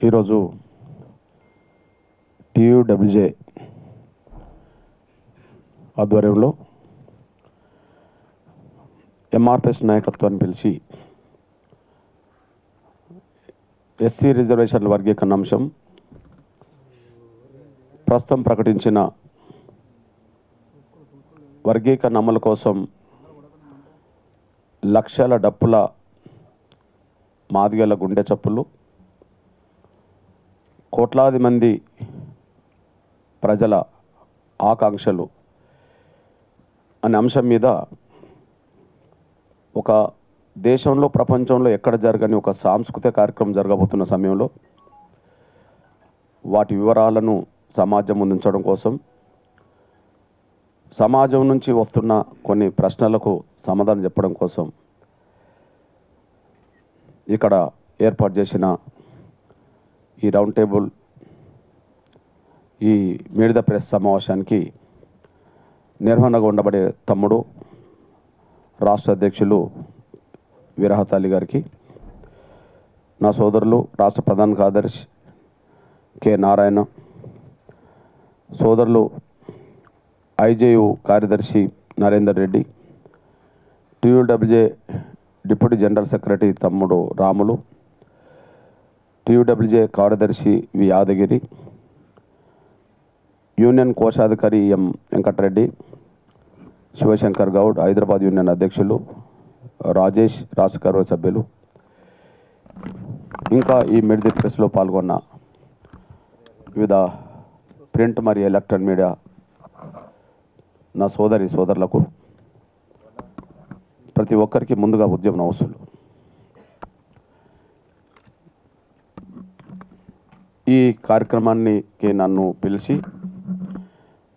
ఈరోజు టీయూడబ్ల్యూజే ఆధ్వర్యంలో ఎంఆర్పిఎస్ నాయకత్వాన్ని పిలిచి ఎస్సీ రిజర్వేషన్ల వర్గీకరణ అంశం ప్రస్తుతం ప్రకటించిన వర్గీకరణ అమలు కోసం లక్షల డప్పుల మాదిగల గుండె చప్పులు కోట్లాది మంది ప్రజల ఆకాంక్షలు అనే అంశం మీద ఒక దేశంలో ప్రపంచంలో ఎక్కడ జరగని ఒక సాంస్కృతిక కార్యక్రమం జరగబోతున్న సమయంలో వాటి వివరాలను సమాజం ముందుంచడం కోసం సమాజం నుంచి వస్తున్న కొన్ని ప్రశ్నలకు సమాధానం చెప్పడం కోసం ఇక్కడ ఏర్పాటు చేసిన ఈ రౌండ్ టేబుల్ ఈ మేడిద ప్రెస్ సమావేశానికి నిర్వహణగా ఉండబడే తమ్ముడు రాష్ట్ర అధ్యక్షులు విరహతాలి గారికి నా సోదరులు రాష్ట్ర ప్రధాన కార్యదర్శి కె నారాయణ సోదరులు ఐజేయు కార్యదర్శి Narender Reddy TUWJ deputy general secretary తమ్ముడు రాములు టీయూడబ్ల్యూజే కార్యదర్శి వి యాదగిరి యూనియన్ కోశాధికారి ఎం వెంకటరెడ్డి శివశంకర్ గౌడ్ హైదరాబాద్ యూనియన్ అధ్యక్షులు రాజేష్ రాష్ట్ర సభ్యులు. ఇంకా ఈ మిడిది ప్రెస్లో పాల్గొన్న వివిధ ప్రింట్ మరియు ఎలక్ట్రానిక్ మీడియా నా సోదరి సోదరులకు ప్రతి ఒక్కరికి ముందుగా ఉద్యమ అవసరం ఈ కార్యక్రమానికి నన్ను పిలిచి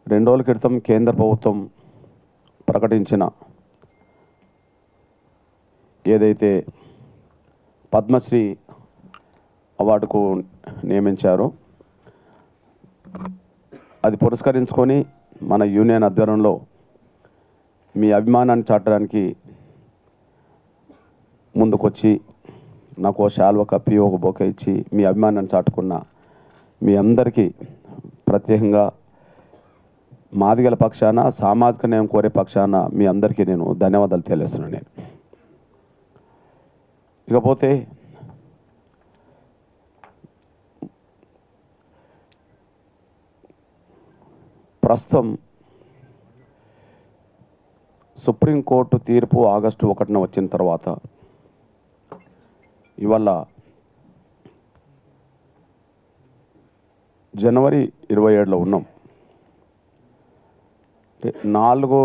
రెండు రోజుల క్రితం కేంద్ర ప్రభుత్వం ప్రకటించిన ఏదైతే పద్మశ్రీ అవార్డుకు నియమించారో అది పురస్కరించుకొని మన యూనియన్ ఆధ్వర్యంలో మీ అభిమానాన్ని చాటడానికి ముందుకొచ్చి నాకు ఒక శాల్వ కప్పి ఒక బొక్క ఇచ్చి మీ అభిమానాన్ని చాటుకున్న మీ అందరికీ ప్రత్యేకంగా మాదిగల పక్షాన సామాజిక న్యాయం కోరే పక్షాన మీ అందరికీ నేను ధన్యవాదాలు తెలియస్తున్నాను నేను. ఇకపోతే ప్రస్తుతం సుప్రీంకోర్టు తీర్పు ఆగస్టు ఒకటిన వచ్చిన తర్వాత ఇవాళ జనవరి ఇరవై ఏడులో ఉన్నాం. నాలుగో నాలుగు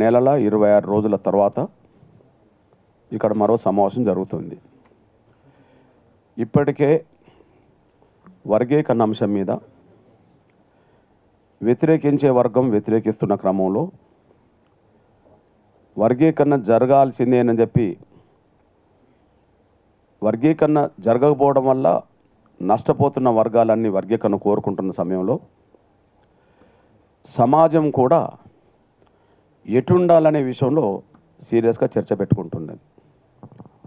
నెలల ఇరవై ఆరు రోజుల తర్వాత ఇక్కడ మరో సమావేశం జరుగుతుంది. ఇప్పటికే వర్గీకరణ అంశం మీద వ్యతిరేకించే వర్గం వ్యతిరేకిస్తున్న క్రమంలో వర్గీకరణ జరగాల్సిందేనని చెప్పి వర్గీకరణ జరగకపోవడం వల్ల నష్టపోతున్న వర్గాలన్నీ వర్గీకరణ కోరుకుంటున్న సమయంలో సమాజం కూడా ఎటుండాలనే విషయంలో సీరియస్గా చర్చ పెట్టుకుంటున్నది.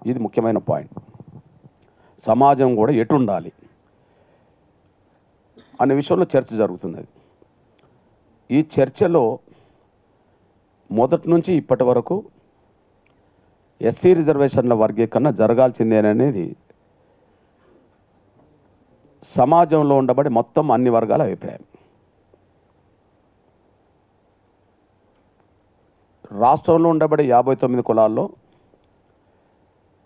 ఇది ముఖ్యమైన పాయింట్. సమాజం కూడా ఎటుండాలి అనే విషయంలో చర్చ జరుగుతున్నది. ఈ చర్చలో మొదటి నుంచి ఇప్పటి వరకు ఎస్సీ రిజర్వేషన్ల వర్గీకరణ జరగాల్సిందేననేది సమాజంలో ఉండబడి మొత్తం అన్ని వర్గాల అభిప్రాయం. రాష్ట్రంలో ఉండబడే యాభై తొమ్మిది కులాల్లో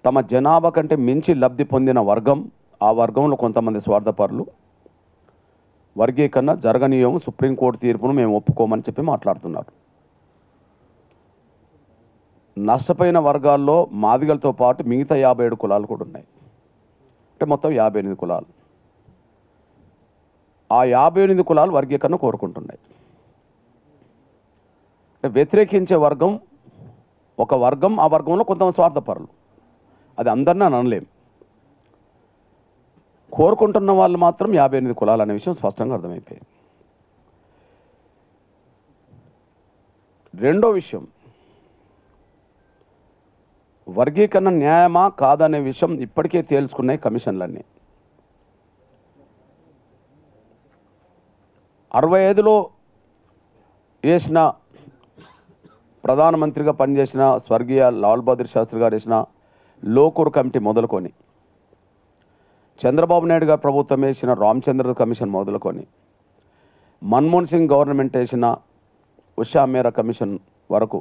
తమ జనాభా కంటే మించి లబ్ధి పొందిన వర్గం ఆ వర్గంలో కొంతమంది స్వార్థపరులు. వర్గీకరణ జరగనీయం సుప్రీంకోర్టు తీర్పును మేము ఒప్పుకోమని చెప్పి మాట్లాడుతున్నారు. నష్టపోయిన వర్గాల్లో మాదిగలతో పాటు మిగతా యాభై ఏడు కులాలు కూడా ఉన్నాయి. అంటే మొత్తం యాభై ఎనిమిది కులాలు. ఆ యాభై ఎనిమిది కులాలు వర్గీకరణ కోరుకుంటున్నాయి. వ్యతిరేకించే వర్గం ఒక వర్గం ఆ వర్గంలో కొంతమంది స్వార్థపరులు. అది అందరినీ అనలేం. కోరుకుంటున్న వాళ్ళు మాత్రం యాభై ఎనిమిది కులాలు అనే విషయం స్పష్టంగా అర్థమైపోయింది. రెండో విషయం వర్గీకరణ న్యాయమా కాదనే విషయం ఇప్పటికే తేల్చుకున్నాయి కమిషన్లన్నీ. అరవై ఐదులో వేసిన ప్రధానమంత్రిగా పనిచేసిన స్వర్గీయ లాల్ బహదూర్ శాస్త్రి గారు వేసిన లోకూర్ కమిటీ మొదలుకొని చంద్రబాబు నాయుడు గారు ప్రభుత్వం వేసిన రామచంద్ర కమిషన్ మొదలుకొని మన్మోహన్ సింగ్ గవర్నమెంట్ వేసిన ఉషా మేరా కమిషన్ వరకు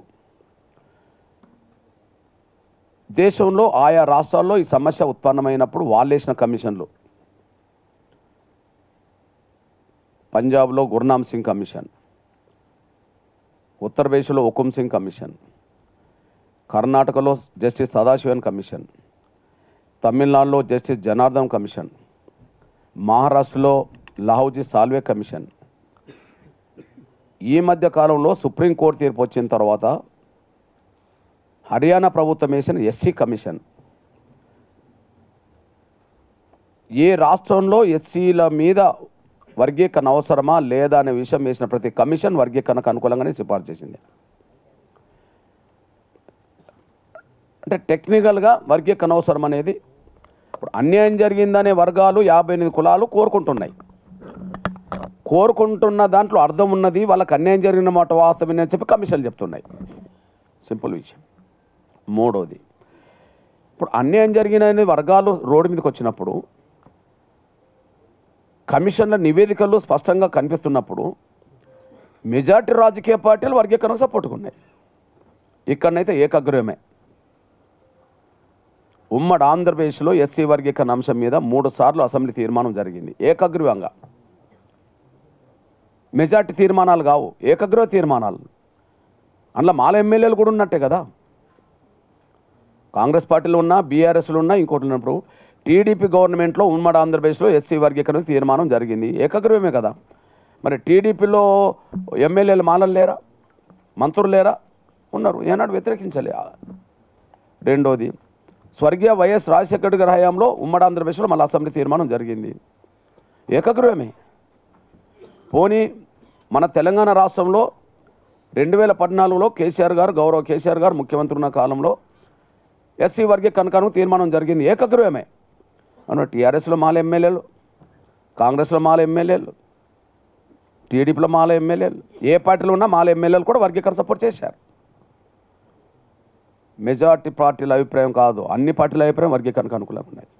దేశంలో ఆయా రాష్ట్రాల్లో ఈ సమస్య ఉత్పన్నమైనప్పుడు వాళ్ళు వేసిన కమిషన్లు. పంజాబ్లో గుర్నామ్ సింగ్ కమిషన్ ఉత్తరప్రదేశ్లో హుకుం సింగ్ కమిషన్ కర్ణాటకలో జస్టిస్ సదాశివన్ కమిషన్ తమిళనాడులో జస్టిస్ జనార్దన్ కమిషన్ మహారాష్ట్రలో లాహౌజీ సాల్వే కమిషన్. ఈ మధ్య కాలంలో సుప్రీంకోర్టు తీర్పు వచ్చిన తర్వాత హర్యానా ప్రభుత్వం వేసిన ఎస్సీ కమిషన్. ఏ రాష్ట్రంలో ఎస్సీల మీద వర్గీకరణ అవసరమా లేదా అనే విషయం వేసిన ప్రతి కమిషన్ వర్గీకరణకు అనుకూలంగానే సిఫార్సు చేసింది. అంటే టెక్నికల్గా వర్గీకరణ అవసరం అనేది ఇప్పుడు అన్యాయం జరిగిందనే వర్గాలు యాభై ఎనిమిది కులాలు కోరుకుంటున్నాయి. కోరుకుంటున్న దాంట్లో అర్థం ఉన్నది వాళ్ళకి అన్యాయం జరిగిన మాట వాస్తవం అని చెప్పి కమిషన్లు చెప్తున్నాయి. సింపుల్ విషయం. మూడోది. ఇప్పుడు అన్యాయం జరిగిన వర్గాలు రోడ్డు మీదకి వచ్చినప్పుడు కమిషన్ల నివేదికలు స్పష్టంగా కనిపిస్తున్నప్పుడు మెజార్టీ రాజకీయ పార్టీలు వర్గీకరణ సపోర్ట్గా ఉన్నాయి. ఇక్కడనైతే ఏకాగ్రహమే ఉమ్మడి ఆంధ్రప్రదేశ్లో ఎస్సీ వర్గీకరణ అంశం మీద మూడు సార్లు అసెంబ్లీ తీర్మానం జరిగింది. ఏకగ్రీవంగా. మెజార్టీ తీర్మానాలు కావు. ఏకగ్రహ తీర్మానాలు. అందులో మాల ఎమ్మెల్యేలు కూడా ఉన్నట్టే కదా. కాంగ్రెస్ పార్టీలు ఉన్నా బీఆర్ఎస్లు ఉన్నా ఇంకోటి ఉన్నప్పుడు టీడీపీ గవర్నమెంట్లో ఉమ్మడి ఆంధ్రప్రదేశ్లో ఎస్సీ వర్గీకరణ తీర్మానం జరిగింది. ఏకగ్రీవమే కదా. మరి టీడీపీలో ఎమ్మెల్యేలు మాలలు లేరా? మంత్రులు లేరా? ఉన్నారు. ఏనాడు వ్యతిరేకించలే. రెండోది స్వర్గీయ వైఎస్ రాజశేఖర్ గారి హయాంలో ఉమ్మడి ఆంధ్రప్రదేశ్లో మళ్ళీ అసెంబ్లీ తీర్మానం జరిగింది. ఏకగ్రీవమే. పోనీ మన తెలంగాణ రాష్ట్రంలో రెండు వేల పద్నాలుగులో కేసీఆర్ గారు గౌరవ కేసీఆర్ గారు ముఖ్యమంత్రి ఉన్న కాలంలో ఎస్సీ వర్గీకరణకు తీర్మానం జరిగింది. ఏకగ్రీవమే. అవును టీఆర్ఎస్లో మాల ఎమ్మెల్యేలు కాంగ్రెస్లో మాల ఎమ్మెల్యేలు టీడీపీలో మాల ఎమ్మెల్యేలు ఏ పార్టీలో ఉన్నా మాల ఎమ్మెల్యేలు కూడా వర్గీకరణ సపోర్ట్ చేశారు. మెజార్టీ పార్టీల అభిప్రాయం కాదు అన్ని పార్టీల అభిప్రాయం వర్గీకరణకు అనుకూలంగా ఉన్నది.